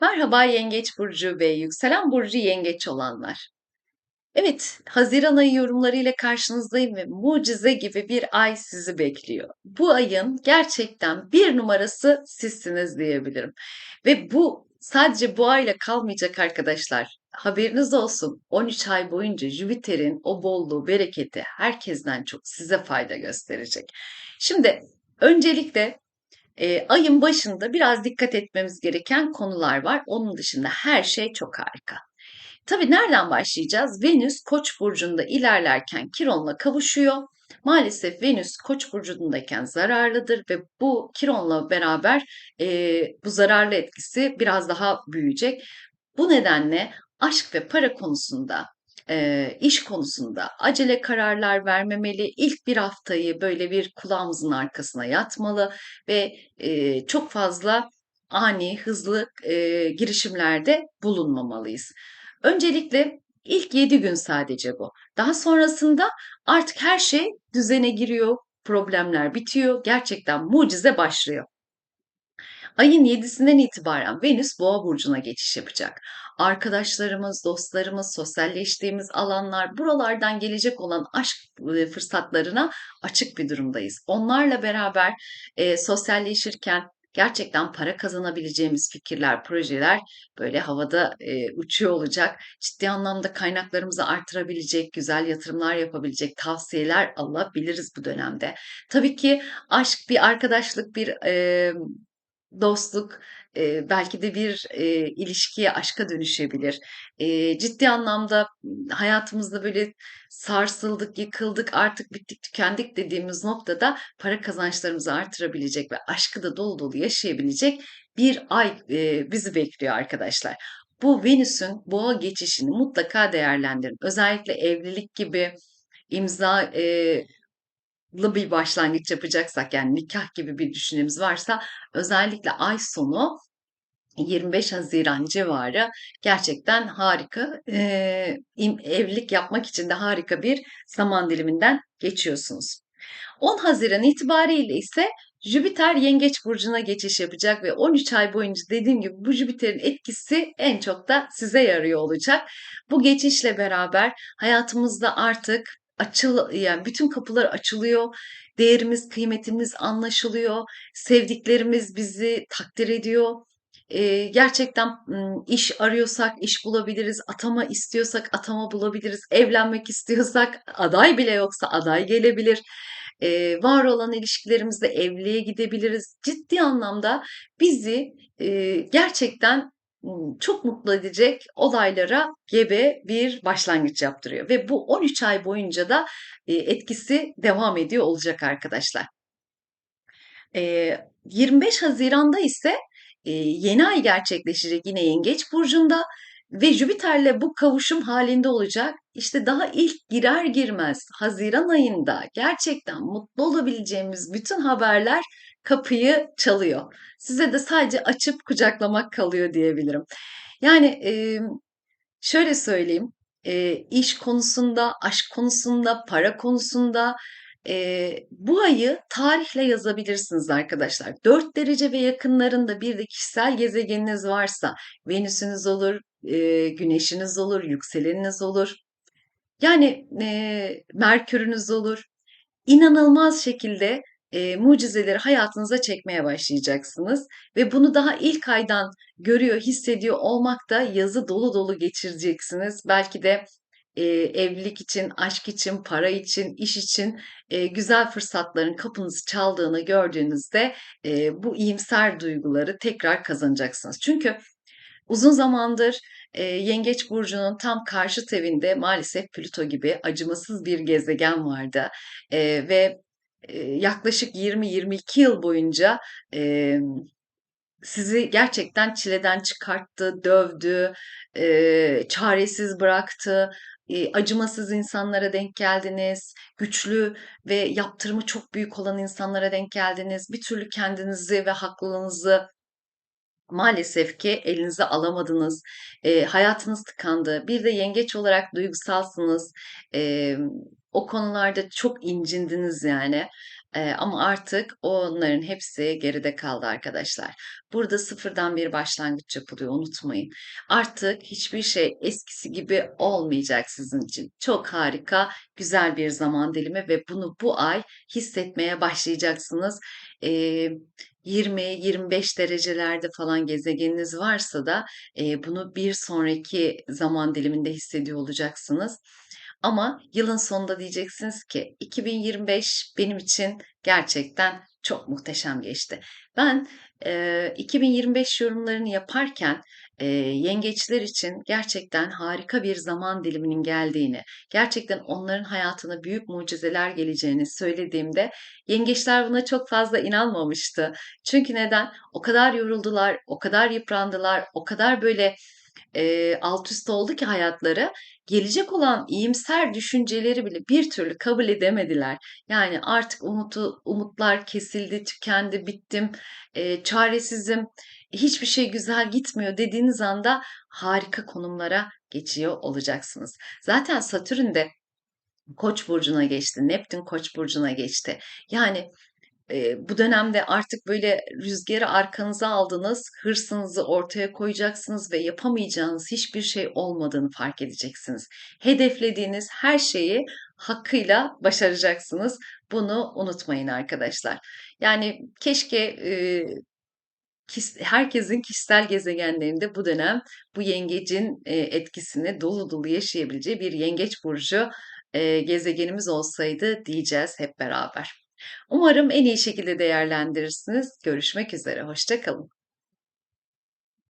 Merhaba Yengeç burcu ve yükselen burcu Yengeç olanlar. Evet, Haziran ayı yorumlarıyla karşınızdayım ve mucize gibi bir ay sizi bekliyor. Bu ayın gerçekten bir numarası sizsiniz diyebilirim. Ve bu sadece bu ayla kalmayacak arkadaşlar. Haberiniz olsun 13 ay boyunca Jüpiter'in o bolluğu, bereketi herkesten çok size fayda gösterecek. Şimdi öncelikle e, ayın başında biraz dikkat etmemiz gereken konular var. Onun dışında her şey çok harika. Tabii nereden başlayacağız? Venüs Koç burcunda ilerlerken Kiron'la kavuşuyor. Maalesef Venüs Koç burcundayken zararlıdır ve bu Kiron'la beraber e, bu zararlı etkisi biraz daha büyüyecek. Bu nedenle aşk ve para konusunda e, iş konusunda acele kararlar vermemeli. İlk bir haftayı böyle bir kulağımızın arkasına yatmalı ve e, çok fazla ani, hızlı e, girişimlerde bulunmamalıyız. Öncelikle ilk 7 gün sadece bu. Daha sonrasında artık her şey düzene giriyor, problemler bitiyor, gerçekten mucize başlıyor. Ayın 7'sinden itibaren Venüs Boğa burcuna geçiş yapacak. Arkadaşlarımız, dostlarımız, sosyalleştiğimiz alanlar, buralardan gelecek olan aşk e, fırsatlarına açık bir durumdayız. Onlarla beraber e, sosyalleşirken gerçekten para kazanabileceğimiz fikirler, projeler böyle havada e, uçuyor olacak. Ciddi anlamda kaynaklarımızı artırabilecek, güzel yatırımlar yapabilecek tavsiyeler alabiliriz bu dönemde. Tabii ki aşk, bir arkadaşlık, bir e, dostluk, eee, belki de bir, eee, ilişkiye, aşka dönüşebilir. Eee, ciddi anlamda hayatımızda böyle sarsıldık, yıkıldık, artık bittik, tükendik dediğimiz noktada para kazançlarımızı artırabilecek ve aşkı da dolu dolu yaşayabilecek bir ay, eee, bizi bekliyor arkadaşlar. Bu Venüs'ün Boğa geçişini mutlaka değerlendirin. Özellikle evlilik gibi imza, eee bir başlangıç yapacaksak yani nikah gibi bir düşüncemiz varsa özellikle ay sonu 25 Haziran civarı gerçekten harika e, evlilik yapmak için de harika bir zaman diliminden geçiyorsunuz. 10 Haziran itibariyle ise Jüpiter Yengeç burcuna geçiş yapacak ve 13 ay boyunca dediğim gibi bu Jüpiter'in etkisi en çok da size yarıyor olacak. Bu geçişle beraber hayatımızda artık açıl yani bütün kapılar açılıyor. Değerimiz, kıymetimiz anlaşılıyor. Sevdiklerimiz bizi takdir ediyor. Ee, gerçekten iş arıyorsak iş bulabiliriz, atama istiyorsak atama bulabiliriz, evlenmek istiyorsak aday bile yoksa aday gelebilir. Ee, var olan ilişkilerimizde evliliğe gidebiliriz. Ciddi anlamda bizi e, gerçekten çok mutlu edecek olaylara gebe bir başlangıç yaptırıyor. Ve bu 13 ay boyunca da etkisi devam ediyor olacak arkadaşlar. 25 Haziran'da ise yeni ay gerçekleşecek yine Yengeç Burcu'nda ve Jüpiter'le bu kavuşum halinde olacak. İşte daha ilk girer girmez Haziran ayında gerçekten mutlu olabileceğimiz bütün haberler kapıyı çalıyor. Size de sadece açıp kucaklamak kalıyor diyebilirim. Yani şöyle söyleyeyim, e, iş konusunda, aşk konusunda, para konusunda bu ayı tarihle yazabilirsiniz arkadaşlar. 4 derece ve yakınlarında bir de kişisel gezegeniniz varsa Venüsünüz olur, e, Güneşiniz olur, yükseleniniz olur. Yani e, Merkürünüz olur. İnanılmaz şekilde e, mucizeleri hayatınıza çekmeye başlayacaksınız. Ve bunu daha ilk aydan görüyor, hissediyor olmak da yazı dolu dolu geçireceksiniz. Belki de e, evlilik için, aşk için, para için, iş için e, güzel fırsatların kapınızı çaldığını gördüğünüzde e, bu iyimser duyguları tekrar kazanacaksınız. Çünkü uzun zamandır e, Yengeç Burcu'nun tam karşı evinde maalesef Plüto gibi acımasız bir gezegen vardı. E, ve yaklaşık 20-22 yıl boyunca e, sizi gerçekten çileden çıkarttı, dövdü, e, çaresiz bıraktı, e, acımasız insanlara denk geldiniz, güçlü ve yaptırımı çok büyük olan insanlara denk geldiniz. Bir türlü kendinizi ve haklılığınızı maalesef ki elinize alamadınız. E, hayatınız tıkandı. Bir de yengeç olarak duygusalsınız. E, o konularda çok incindiniz yani. Eee, ama artık onların hepsi geride kaldı arkadaşlar. Burada sıfırdan bir başlangıç yapılıyor, unutmayın. Artık hiçbir şey eskisi gibi olmayacak sizin için. Çok harika, güzel bir zaman dilimi ve bunu bu ay hissetmeye başlayacaksınız. Eee, 20-25 derecelerde falan gezegeniniz varsa da eee, bunu bir sonraki zaman diliminde hissediyor olacaksınız. Ama yılın sonunda diyeceksiniz ki 2025 benim için gerçekten çok muhteşem geçti. Ben eee, 2025 yorumlarını yaparken eee, yengeçler için gerçekten harika bir zaman diliminin geldiğini, gerçekten onların hayatına büyük mucizeler geleceğini söylediğimde yengeçler buna çok fazla inanmamıştı. Çünkü neden? O kadar yoruldular, o kadar yıprandılar, o kadar böyle eee, alt üst oldu ki hayatları, gelecek olan iyimser düşünceleri bile bir türlü kabul edemediler. Yani artık umutu, umutlar kesildi, tükendi, bittim, eee, çaresizim, hiçbir şey güzel gitmiyor dediğiniz anda harika konumlara geçiyor olacaksınız. Zaten Satürn de Koç burcuna geçti, Neptün Koç burcuna geçti. Yani Eee, bu dönemde artık böyle rüzgarı arkanıza aldınız, hırsınızı ortaya koyacaksınız ve yapamayacağınız hiçbir şey olmadığını fark edeceksiniz. Hedeflediğiniz her şeyi hakkıyla başaracaksınız. Bunu unutmayın arkadaşlar. Yani keşke kis- herkesin kişisel gezegenlerinde bu dönem bu yengecin etkisini dolu dolu yaşayabileceği bir yengeç burcu gezegenimiz olsaydı diyeceğiz hep beraber. Umarım en iyi şekilde değerlendirirsiniz. Görüşmek üzere, hoşça kalın.